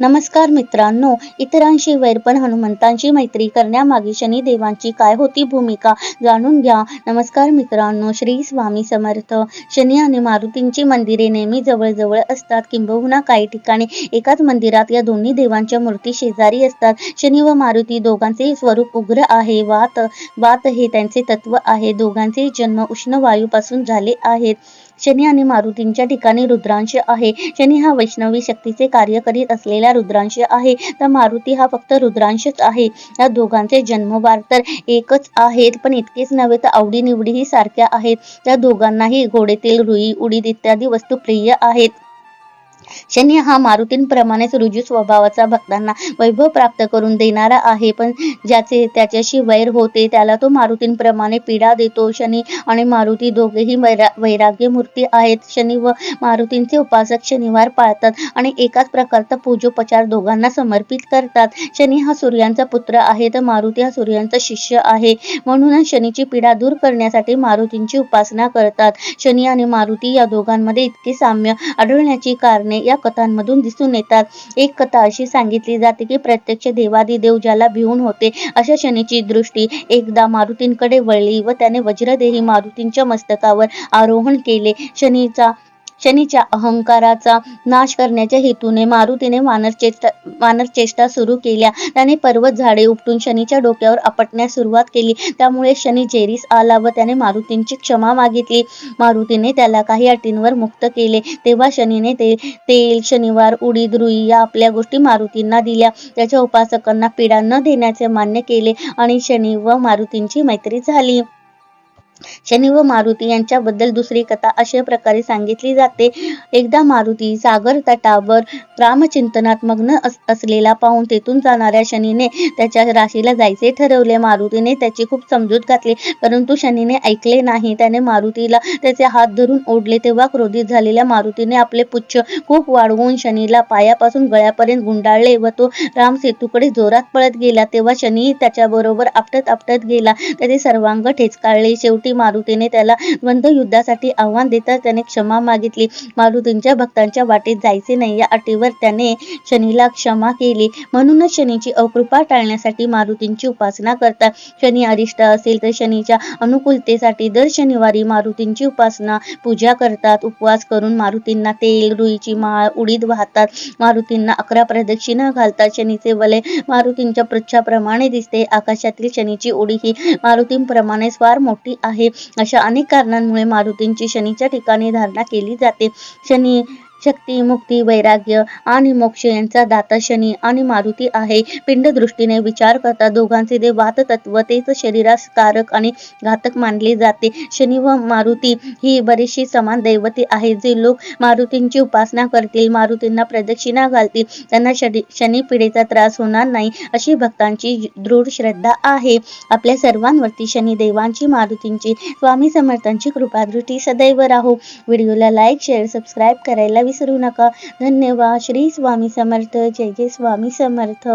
नमस्कार मित्रांनो इतरांशी वैर पण हनुमंतांची मैत्री करण्यामागे शनिदेवांची काय होती भूमिका जाणून घ्या. नमस्कार मित्रांनो श्री स्वामी समर्थ. शनी आणि मारुतींची मंदिरे नेहमी जवळजवळ असतात किंबहुना काही ठिकाणी एकाच मंदिरात या दोन्ही देवांच्या मूर्ती शेजारी असतात. शनी व मारुती दोघांचे स्वरूप उग्र आहे वात वात हे त्यांचे तत्व आहे. दोघांचे जन्म उष्ण वायूपासून झाले आहेत. शनी आणि मारुतींच्या ठिकाणी रुद्रांश आहे. शनी हा वैष्णवी शक्तीचे कार्य करीत असलेला रुद्रांश आहे. तर मारुती हा फक्त रुद्रांशच आहे. या दोघांचे जन्मवार तर एकच आहेत पण इतकेच नव्हे तर आवडीनिवडीही सारख्या आहेत. त्या दोघांनाही घोडेतील रुई उडीद इत्यादी वस्तू प्रिय आहेत. शनी हा मारुतींप्रमाणेच रुजू स्वभावाचा भक्तांना वैभव प्राप्त करून देणारा आहे पण ज्याचे त्याच्याशी वैर होते त्याला तो मारुतींप्रमाणे पीडा देतो शनी आणि मारुती दोघेही वैरा वैराग्य मूर्ती आहेत. शनी व मारुतींचे उपासक शनिवार पाळतात आणि एकाच प्रकारचा पूजोपचार दोघांना समर्पित करतात. शनी हा सूर्यांचा पुत्र आहे तर मारुती हा सूर्यांचा शिष्य आहे. म्हणूनच शनीची पीडा दूर करण्यासाठी मारुतींची उपासना करतात. शनी आणि मारुती या दोघांमध्ये इतके साम्य आढळण्याची कारणे या कथांमधून दिसून येतात. एक कथा अशी सांगितली जाते की प्रत्यक्ष देवादिदेव ज्याला भिवून होते अशा शनीची दृष्टी एकदा मारुतींकडे वळली व त्याने वज्रदेही मारुतींच्या मस्तकावर आरोहण केले. शनीचा शनीच्या अहंकाराचा नाश करण्याच्या हेतूने मारुतीने वानरचेष्टा वानरचेष्टा सुरू केल्या. त्याने पर्वत झाडे उपटून शनीच्या डोक्यावर आपटण्यास सुरुवात केली. त्यामुळे शनी जेरीस आला व त्याने मारुतींची क्षमा मागितली. मारुतीने त्याला काही अटींवर मुक्त केले. तेव्हा शनीने ते तेल शनिवार उडीद रुई या आपल्या गोष्टी मारुतींना दिल्या. त्याच्या उपासकांना पीडा न देण्याचे मान्य केले आणि शनी व मारुतींची मैत्री झाली. शनी व मारुती यांच्याबद्दल दुसरी कथा अशा प्रकारे सांगितली जाते. एकदा मारुती सागर तटावर रामचिंतनात मग्न असलेला पाहून तेथून जाणाऱ्या शनीने त्याच्या राशीला जायचे ठरवले. मारुतीने त्याची खूप समजूत घातली परंतु शनीने ऐकले नाही. त्याने मारुतीला त्याचे हात धरून ओढले. तेव्हा क्रोधित झालेल्या मारुतीने आपले पुच्छ खूप वाढवून शनीला पायापासून गळ्यापर्यंत गुंडाळले व तो राम सेतूकडे जोरात पळत गेला. तेव्हा शनी त्याच्याबरोबर आपटत आपटत गेला. त्याचे सर्वांग ठेचकाळले. शेवटी मारुतीने त्याला द्वंद्व युद्धासाठी आव्हान देता त्याने क्षमा मागितली. मारुतींच्या भक्तांच्या वाटेत जायचे नाही. या अटीवर त्याने शनीला क्षमा केली. म्हणूनच शनीची अकृपा टाळण्यासाठी मारुतींची उपासना करतात. शनी अरिष्ट असेल तर शनीच्या अनुकूलतेसाठी दर शनिवारी मारुतींची उपासना पूजा करतात. उपवास करून मारुतींना तेल रुईची माळ उडीद वाहतात. मारुतींना अकरा प्रदक्षिणा घालतात. शनीचे वलय मारुतींच्या पृच्छाप्रमाणे दिसते. आकाशातील शनीची उडी ही मारुतींप्रमाणेच फार मोठी आहे. अशा अनेक कारणांमुळे मारुतींची शनीच्या ठिकाणी धारणा केली जाते. शनी शक्ती मुक्ती वैराग्य आणि मोक्ष यांचा दाता शनी आणि मारुती आहे. पिंड दृष्टीने विचार करता दोघांचे देव वात तत्व तेच शरीरास कारक आणि घातक मानले जाते. शनी व मारुती ही बरीचशी समान दैवते आहे जे लोक मारुतींची उपासना करतील मारुतींना प्रदक्षिणा घालतील. त्यांना शनी पिढीचा त्रास होणार नाही अशी भक्तांची दृढ श्रद्धा आहे. आपल्या सर्वांवरती शनी देवांची मारुतींची स्वामी समर्थांची कृपादृष्टी सदैव राहो. व्हिडिओला लाईक शेअर सबस्क्राईब करायला विसरू नका. धन्यवाद. श्री स्वामी समर्थ. जय जय स्वामी समर्थ.